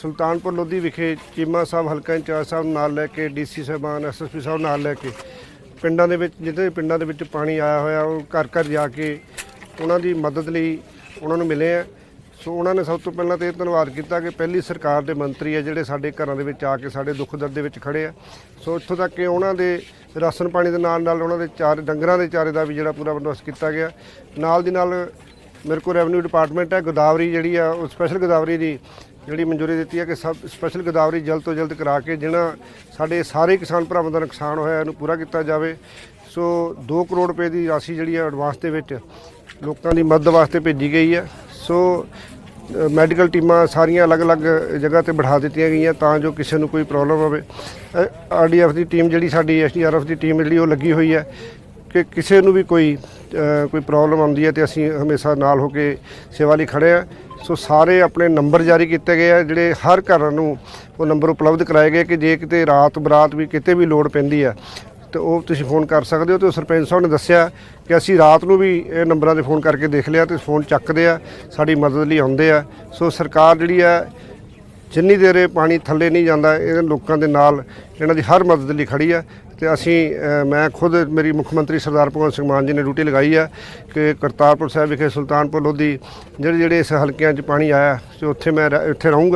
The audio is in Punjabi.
ਸੁਲਤਾਨਪੁਰ ਲੋਧੀ ਵਿਖੇ ਚੀਮਾ ਸਾਹਿਬ, ਹਲਕਾ ਇੰਚਾਰਜ ਸਾਹਿਬ ਨਾਲ ਲੈ ਕੇ ਡੀਸੀ ਸਾਹਿਬਾਨ ਐਸਐਸਪੀ ਸਾਹਿਬ ਨਾਲ ਲੈ ਕੇ ਪਿੰਡਾਂ ਦੇ ਵਿੱਚ ਜਿਹਦੇ ਪਿੰਡਾਂ ਦੇ ਵਿੱਚ ਪਾਣੀ ਆਇਆ ਹੋਇਆ, ਉਹ ਘਰ ਘਰ ਜਾ ਕੇ ਉਹਨਾਂ ਦੀ ਮਦਦ ਲਈ ਉਹਨਾਂ ਨੂੰ ਮਿਲੇ ਆ। ਸੋ ਉਹਨਾਂ ਨੇ ਸਭ ਤੋਂ ਪਹਿਲਾਂ ਤੇ ਇਹ ਧੰਨਵਾਦ ਕੀਤਾ ਕਿ ਪਹਿਲੀ ਸਰਕਾਰ ਦੇ ਮੰਤਰੀ ਆ ਜਿਹੜੇ ਸਾਡੇ ਘਰਾਂ ਦੇ ਵਿੱਚ ਆ ਕੇ ਸਾਡੇ ਦੁੱਖ ਦਰਦ ਦੇ ਵਿੱਚ ਖੜੇ ਆ। ਸੋ ਇੱਥੋਂ ਤੱਕ ਕਿ ਉਹਨਾਂ ਦੇ ਰਾਸ਼ਨ ਪਾਣੀ ਦੇ ਨਾਲ ਨਾਲ ਉਹਨਾਂ ਦੇ ਚਾਰ, ਡੰਗਰਾਂ ਦੇ ਚਾਰੇ ਦਾ ਵੀ ਜਿਹੜਾ ਪੂਰਾ ਬੰਦੋਬਸਤ ਕੀਤਾ ਗਿਆ। ਨਾਲ ਦੀ ਨਾਲ ਮੇਰੇ ਕੋਲ ਰੈਵਨਿਊ ਡਿਪਾਰਟਮੈਂਟ ਹੈ, ਗੋਦਾਵਰੀ ਜਿਹੜੀ ਆ, ਉਹ ਸਪੈਸ਼ਲ ਗੋਦਾਵਰੀ ਦੀ ਜਿਹੜੀ ਮਨਜ਼ੂਰੀ ਦਿੱਤੀ ਹੈ ਕਿ ਸਭ ਸਪੈਸ਼ਲ ਗਦਾਵਰੀ ਜਲਦ ਤੋਂ ਜਲਦ ਕਰਾ ਕੇ ਜਿਹੜਾ ਸਾਡੇ ਸਾਰੇ ਕਿਸਾਨ ਭਰਾਵਾਂ ਦਾ ਨੁਕਸਾਨ ਹੋਇਆ ਇਹਨੂੰ ਪੂਰਾ ਕੀਤਾ ਜਾਵੇ। ਸੋ 2 ਕਰੋੜ ਰੁਪਏ ਦੀ ਰਾਸ਼ੀ ਜਿਹੜੀ ਹੈ ਐਡਵਾਂਸ ਦੇ ਵਿੱਚ ਲੋਕਾਂ ਦੀ ਮਦਦ ਵਾਸਤੇ ਭੇਜੀ ਗਈ ਹੈ। ਸੋ ਮੈਡੀਕਲ ਟੀਮਾਂ ਸਾਰੀਆਂ ਅਲੱਗ-ਅਲੱਗ ਜਗ੍ਹਾ ਤੇ ਬਿਠਾ ਦਿੱਤੀਆਂ ਗਈਆਂ ਤਾਂ ਜੋ ਕਿਸੇ ਨੂੰ ਕੋਈ ਪ੍ਰੋਬਲਮ ਹੋਵੇ। ਆਰਡੀਐਫ ਦੀ ਟੀਮ ਜਿਹੜੀ ਸਾਡੀ ਐਸਡੀਆਰਐਫ ਦੀ ਟੀਮ ਜਿਹੜੀ ਉਹ ਲੱਗੀ ਹੋਈ ਹੈ ਕਿ ਕਿਸੇ ਨੂੰ ਵੀ ਕੋਈ ਕੋਈ ਪ੍ਰੋਬਲਮ ਆਉਂਦੀ ਹੈ ਤੇ ਅਸੀਂ ਹਮੇਸ਼ਾ ਨਾਲ ਹੋ ਕੇ ਸੇਵਾ ਲਈ ਖੜੇ ਆ ਸੋ ਸਾਰੇ ਆਪਣੇ ਨੰਬਰ ਜਾਰੀ ਕੀਤੇ ਗਏ ਆ, ਜਿਹੜੇ ਹਰ ਘਰ ਨੂੰ ਉਹ ਨੰਬਰ ਉਪਲਬਧ ਕਰਾਏ ਗਏ ਕਿ ਜੇ ਕਿਤੇ ਰਾਤ ਬਰਾਤ ਵੀ ਕਿਤੇ ਵੀ ਲੋੜ ਪੈਂਦੀ ਆ, ਤੇ ਉਹ ਤੁਸੀਂ ਫੋਨ ਕਰ ਸਕਦੇ ਹੋ ਤੇ ਉਹ ਸਰਪੰਚ ਸਾਹਿਬ ਨੇ ਦੱਸਿਆ ਕਿ ਅਸੀਂ ਰਾਤ ਨੂੰ ਵੀ ਇਹ ਨੰਬਰਾਂ ਤੇ ਫੋਨ ਕਰਕੇ ਦੇਖ ਲਿਆ ਤੇ ਫੋਨ ਚੱਕਦੇ ਆ, ਸਾਡੀ ਮਦਦ ਲਈ ਆਉਂਦੇ ਆ। ਸੋ ਸਰਕਾਰ ਜਿਹੜੀ ਆ ਜਿੰਨੀ ਦੇਰ ਇਹ ਪਾਣੀ ਥੱਲੇ ਨਹੀਂ ਜਾਂਦਾ, ਇਹ ਲੋਕਾਂ ਦੇ ਨਾਲ ਇਹਨਾਂ ਦੀ ਹਰ ਮਦਦ ਲਈ ਖੜੀ ਹੈ ਤੇ ਅਸੀਂ ਮੈਂ ਖੁਦ ਮੇਰੀ ਮੁੱਖ ਮੰਤਰੀ ਸਰਦਾਰ ਭਗਵੰਤ ਸਿੰਘ ਮਾਨ ਜੀ ਨੇ ਡਿਊਟੀ ਲਗਾਈ ਹੈ ਕਿ ਕਰਤਾਰਪੁਰ ਸਾਹਿਬ ਵਿਖੇ ਸੁਲਤਾਨਪੁਰ ਲੋਧੀ ਜਿਹੜੇ ਜਿਹੜੇ ਇਸ ਹਲਕਿਆਂ 'ਚ ਪਾਣੀ ਆਇਆ, ਤੇ ਉੱਥੇ ਮੈਂ ਰਹਿ- ਇੱਥੇ ਰਹੂੰਗਾ।